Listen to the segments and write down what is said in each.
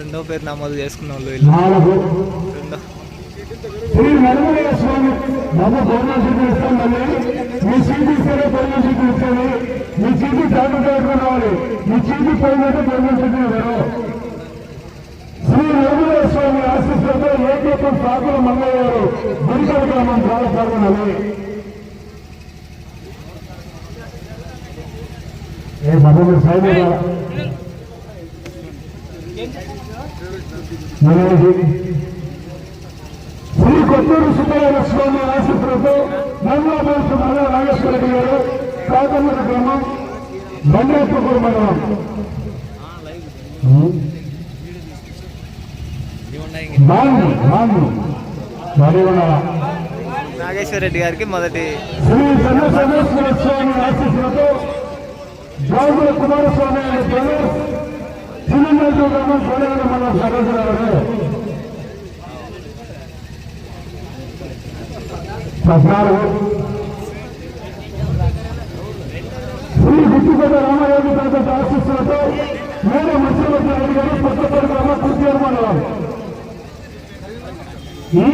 రెండో పేరు నమోదు చేసుకున్న వాళ్ళు వీళ్ళు. నాలుగు. రెండో. శ్రీ స్వామి ఆశీస్సులతో ఏకైక సాకుల గారు గురికల గ్రామం పాల్గొనాలి ఏ సైనిక శ్రీ కొత్తూరు సుబ్బయ్య స్వామి ఆశీస్సులతో నందాభూష మండల నాగేశ్వర రెడ్డి గారు ప్రాథమిక గ్రామం బండాపూర్ మండలం నాగేశ్వర రెడ్డి గారికి మొదటి శ్రీ సర్వసమేశ్వర స్వామి ఆశీస్సులతో కుమారస్వామి కుమారస్వామి అనే బ్రదర్స్ చిన్ననాటి గ్రామం కోడగల మన సరోజరావు పద్నాలుగు శ్రీ గుట్టుపేట రామారావు తాత ఆశీస్సులతో మేడ మత్స్యవతి రెడ్డి గారు కొత్తపల్లి గ్రామం కుర్తియారు మండలం ఈ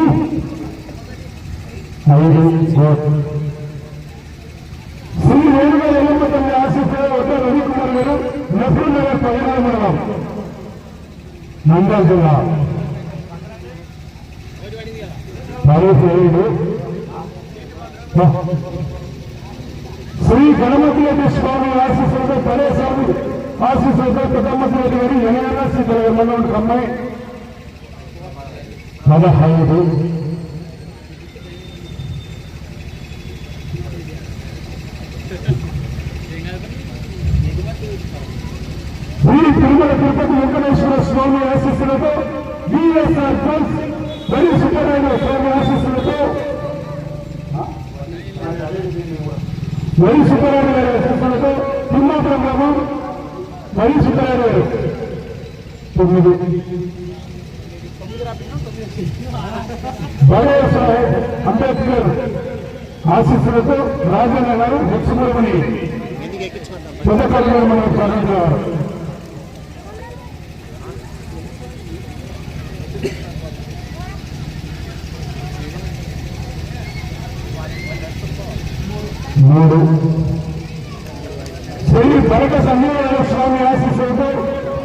ఐదు ఓట్లు. శ్రీ వేణుగారు నసూర్ నగర్ పదినాడు మండలం నంద్యాల జిల్లా శ్రీ గణపతి రెడ్డి స్వామి ఆశీస్సులతో పరే స్వామి ఆశీస్సులతో పెద్దమ్మతి రెడ్డి గారు ఎన్ఎన్ఎస్సీ మండలం అమ్మాయి పదహైదు శ్రీ తిరుమల తిరుపతి వెంకటేశ్వర స్వామి ఆశీస్సులతో విఎస్ఆర్ వరి సుబ్బరాయ స్వామి ఆశీస్సులతో గారి ఆశీస్సులతో తిమ్మాపురం గ్రామం గారు. తొమ్మిది. బాలయ్య సాహెబ్ అంబేద్కర్ ఆశీస్సులతో రాజన్న గారు లక్ష్మణమణి పెద్దపల్లి మనం ప్రారంభించారు మూడు. శ్రీ భరత సంజీవరావు స్వామి ఆశీస్సులతో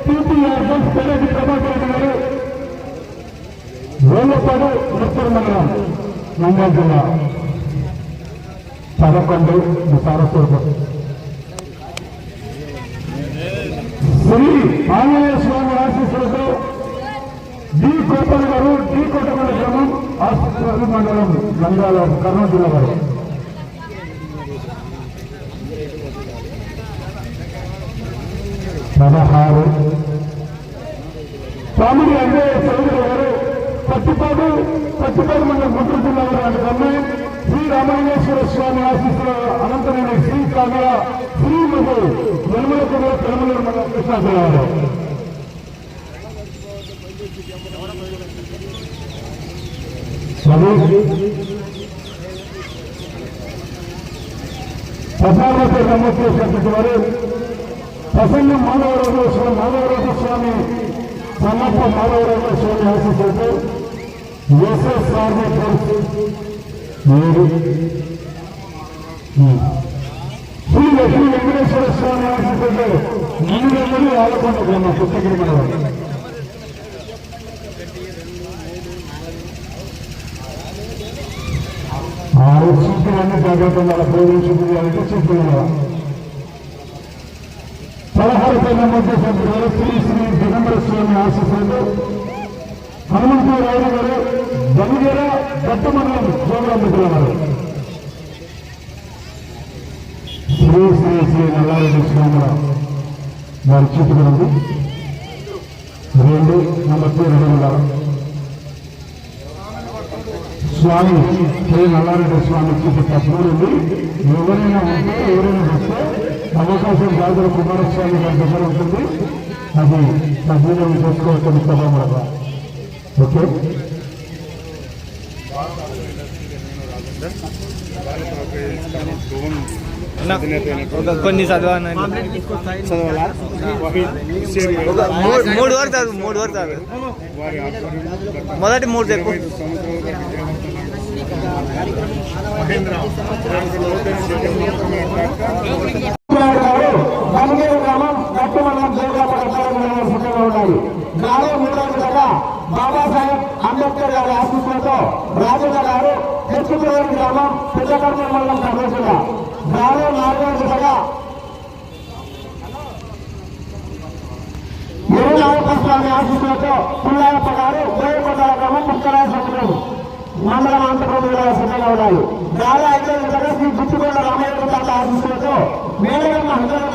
టీపీఆర్ ఎఫ్ పెరటి ప్రభాకర్ రెడ్డి గారు వేలపాడు ఉత్తర మండలం నంద్యాల జిల్లా. పదకొండు సారస్వతం శ్రీ ఆంజనేయ స్వామి ఆశీస్సులతో డి కోపల్ గారు డి కోటకొండ గ్రామం ఆసుపత్రి మండలం నంద్యాల కర్నూలు జిల్లా గారు పదహారు స్వామిని అంటే చౌదరి గారు పట్టిపాడు పట్టిపాడు మండలం గుంటూరు జిల్లా వారు అనే అమ్మాయి శ్రీ రామలింగేశ్వర స్వామి ఆశీస్సుల అనంతమైన శ్రీ కావ్య శ్రీ మధు నిర్మల కుమార్ తిరుమల మండలం కృష్ణా జిల్లా వారు. చదువు ప్రధానమంత్రి నమోదు చేసినటువంటి వారు ప్రసన్న మాధవరాజు స్వామి మాధవరాజు స్వామి సన్నప్ప మాధవరాజు స్వామి ఆశీస్సులతో ఎస్ఎస్ ఆర్మీ ఏడు శ్రీ లక్ష్మీ వెంకటేశ్వర స్వామి ఆశీస్సులతో నిండు ఆలకొండ గ్రామం పుస్తగిరి మండలం. ఆరు సూచనలన్నీ జాగ్రత్తగా ఉపయోగించుకుంది అంటే సీట్లు పదహారు పైన శ్రీ శ్రీ దిగంబర స్వామి ఆశీస్సులతో హనుమంతు రాయుడు గారు బంగేర దత్తమండలం జోగులమ్మ వారు శ్రీ శ్రీ శ్రీ నల్లారెడ్డి స్వామి వారి చూపుతుంది రెండు నలభై రెండు స్వామి శ్రీ నల్లారెడ్డి స్వామి చూపి పద్మూడు ఎవరైనా ఉంటే ఎవరైనా వస్తే అవకాశం జాతర కుమారస్వామి గారి దగ్గర ఉంటుంది. అది సద్వినియోగం చేసుకోవచ్చు సభా ఓకే? కొన్ని చదవాలా? ఒక మూడు మూడు వరకు చదువు మూడు వరకు చదువు. వారి ఆధ్వర్యంలో మొదటి మూడు చెప్పు. సిద్ధంగా ఉన్నారు గాలి మూడవ బాబాసాహెబ్ అంబేద్కర్ గారి ఆశీస్సులతో రాజేంద్ర గారు హెచ్చుకోవడం గ్రామం పెద్దకర్మ మండలం ప్రవేశంగా గాలి నాలుగో దిశగా ఇరునాయక స్వామి ఆశీస్సులతో పుల్లాయప్ప గారు దేవకొండ గ్రామం పుష్కరాయ సముద్రం మండలం అనంతపురం సిద్ధంగా ఉన్నాయి గాలి ఐదో దిశగా శ్రీ గుర్తుకొండ రామయ్య తాత ఆశీస్సులతో మేడగమ్మ హజరత్